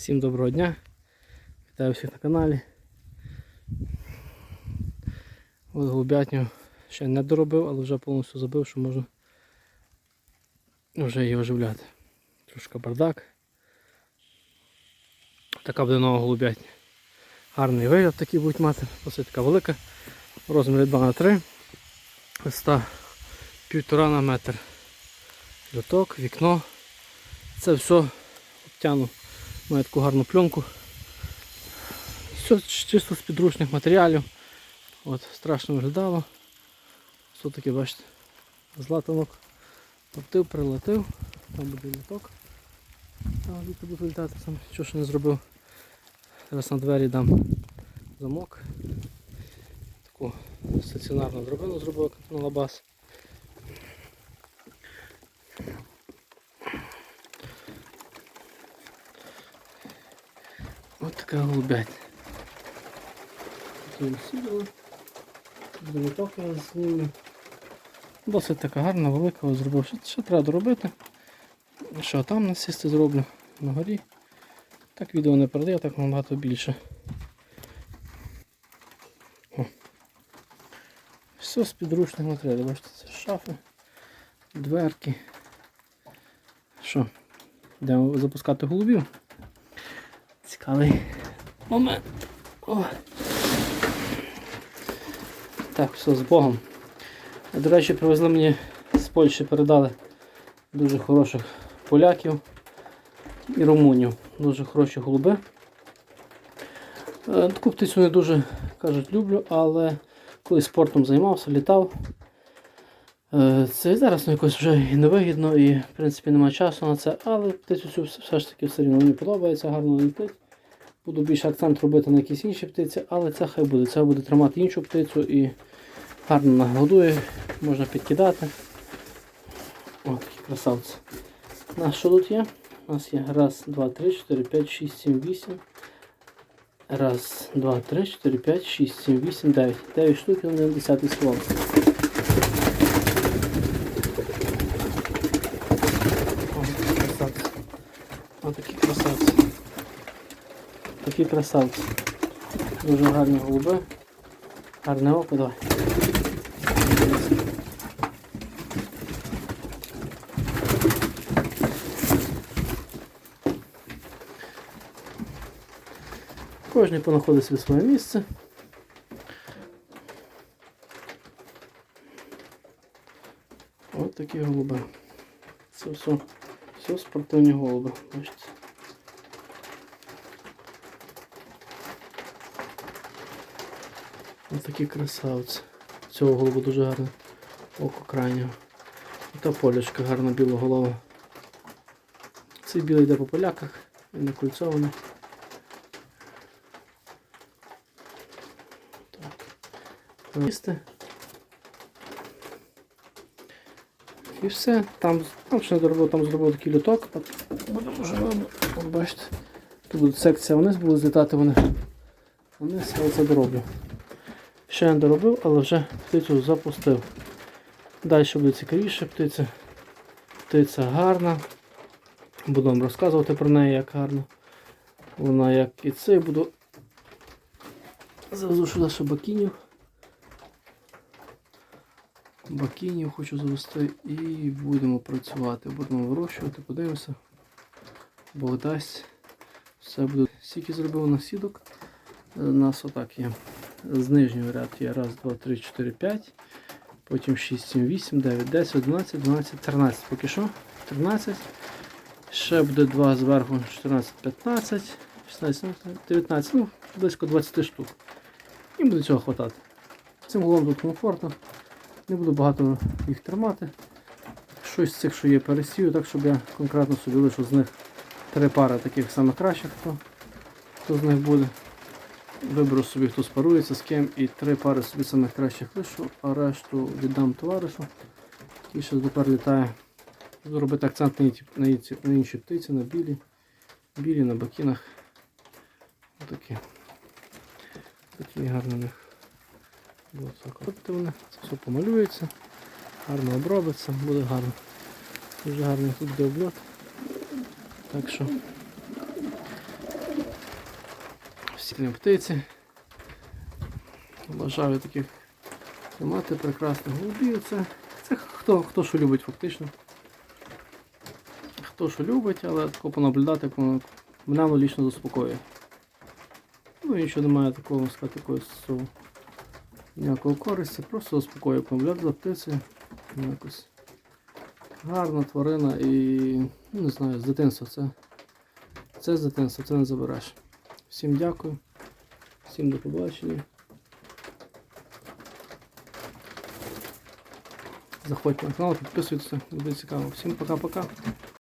Всім доброго дня. Вітаю всіх на каналі. От голубятню ще не доробив, але вже повністю забив, що можна вже її оживляти. Трошки бардак. Така буде нова голубятня. Гарний вигляд такий будуть мати, досить така велика. Розмір 2 на 3 Висота півтора на метр. Люток, вікно. Це все обтяну. Має таку гарну пленку. Все чисто з підручних матеріалів. От, страшно виглядало. Все таки, бачите, златанок. Оптив, прилетив. Там буде літок. Там звідти буде вилітати, сам що ж не зробив. Зараз на двері дам замок. Таку стаціонарну драбину зробив на лабаз. Ось така голубять. Сідало. Буде токи зніму. Досить така гарна, велика, зробив. Ще, ще треба доробити. Що там насісти зроблю на горі. Так відео не передає, так набагато більше. О. Все з підручних матеріалів. Бачите, це шафи, дверки. Що? Йдемо запускати голубів. Цікавий момент. О. Так, все з Богом. До речі, привезли мені з Польщі, передали дуже хороших поляків і румунів. Дуже хороші голуби. Е, Таку птицю не дуже кажуть люблю, але коли спортом займався, літав. Е, Це зараз ну, якось вже і невигідно, і в принципі немає часу на це, але птицю цю все ж таки все рівно мені подобається, гарно летить. Буду більше акцент робити на якісь інші птиці, але це хай буде. Це буде тримати іншу птицю і гарно нагодує, можна підкидати. О, такі красавці. У нас що тут є? У нас є раз, два, три, чотири, п'ять, шість, сім, вісім. Раз, два, три, чотири, п'ять, шість, сім, вісім, дев'ять. Дев'ять штук і на 10 слон. О, такі красавці. О, такі красавці. Дуже гарні голуби. Гарне око, давай. Кожен понаходить собі своє місце. Ось такі голуби. Це все, все спортивні голуби. Бачите. Ось такі красавці. Цього голуба дуже гарне око крайнього. І та полячка гарна білоголова. Цей білий йде по поляках, він не кульцований. Так. І все. Там, там ще не доробив, там зробив такий люток. Так, Буде дуже видно. От бачите. Тут буде секція вниз, будуть злітати вони. Вниз, але це дороблю. Ще не доробив, але вже птицю запустив. Далі буде цікавіше птиця. Птиця гарна. Буду вам розказувати про неї, як гарно. Вона як і це буду. Завезу сюди ще бакінів. Бакінів хочу завести і будемо працювати. Будемо вирощувати, подивимося. Бог дасть. Все буде. Стільки зробив на сідок. У нас отак є. З нижнього ряд є 1, 2, 3, 4, 5. Потім 6, 7, 8, 9, 10, 11, 12, 13. Поки що. 13. Ще буде 2 зверху 14, 15, 16, 19, ну, близько 20 штук. І буде цього хватати. Цим голом тут комфортно. Не буду багато їх тримати. Щось з цих, що є, пересію, так щоб я конкретно собі лишу з них три пари таких самих кращих, хто, хто з них буде. Виберу собі, хто спарується з ким, і три пари собі самих кращих лишу, а решту віддам товаришу. Який ще тепер літає. Буду робити акцент на інші, на інші, птиці, на білі, білі на бакінах. Отакі. Такі гарні у них. Закрутити вони, це все помалюється, гарно обробиться, буде гарно. Дуже гарний тут буде обльот. Так що крім птиці. Бажаю таких тримати прекрасних голубів. Це, це хто, хто що любить фактично. Хто що любить, але тако понаблюдати, воно мене лічно заспокоює. Ну і що немає такого, сказати, такої ніякого користі, просто заспокоює понаблюдати за птицею. Якось гарна тварина і ну, не знаю, з дитинства це. Це з дитинства, це не забереш. Всім дякую. Всім до побачення. Заходьте на канал, підписуйтесь, буде цікаво. Всім пока-пока.